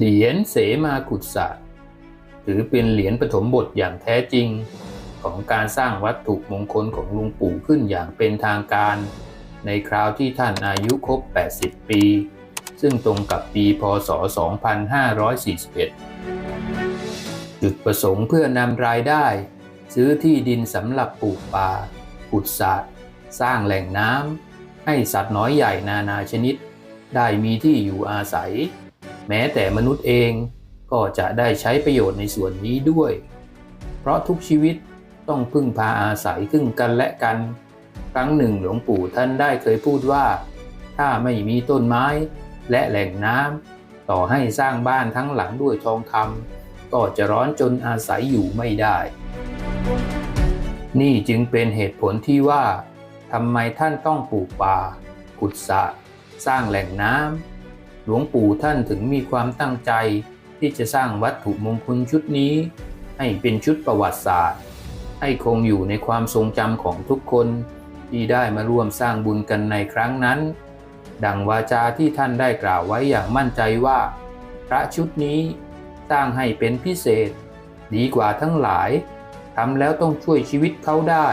เหรียญเสมากุศะถือเป็นเหรียญปฐมบทอย่างแท้จริง ของการสร้างวัตถุมงคลของลุงปู่ขึ้นอย่างเป็นทางการ ในคราวที่ท่านอายุครบ 80 ปี ซึ่งตรงกับปีพศ 2541 จุดประสงค์เพื่อนำรายได้ ซื้อที่ดินสำหรับปลูกป่าขุดสระสร้างแหล่งน้ำให้สัตว์น้อยใหญ่นานาชนิด ได้มีที่อยู่อาศัย แม้แต่มนุษย์เองก็จะได้ใช้ประโยชน์ในส่วนนี้ด้วย เพราะทุกชีวิตต้องพึ่งพาอาศัยซึ่งกันและกัน ครั้งหนึ่งหลวงปู่ท่านได้เคยพูดว่า ถ้าไม่มีต้นไม้และแหล่งน้ำต่อให้สร้างบ้านทั้งหลังด้วยทองคำก็จะร้อนจนอาศัยอยู่ไม่ได้ นี่จึงเป็นเหตุผลที่ว่าทำไมท่านต้องปลูกป่าขุดสระสร้างแหล่งน้ำ หลวงปู่ท่านถึงมีความตั้งใจที่จะสร้างวัตถุมงคลชุดนี้ ให้เป็นชุดประวัติศาสตร์ ให้คงอยู่ในความทรงจำของทุกคน ที่ได้มาร่วมสร้างบุญกันในครั้งนั้น ดังวาจาที่ท่านได้กล่าวไว้อย่างมั่นใจว่า พระชุดนี้สร้างให้เป็นพิเศษ ดีกว่าทั้งหลายทำแล้วต้องช่วยชีวิตเขาได้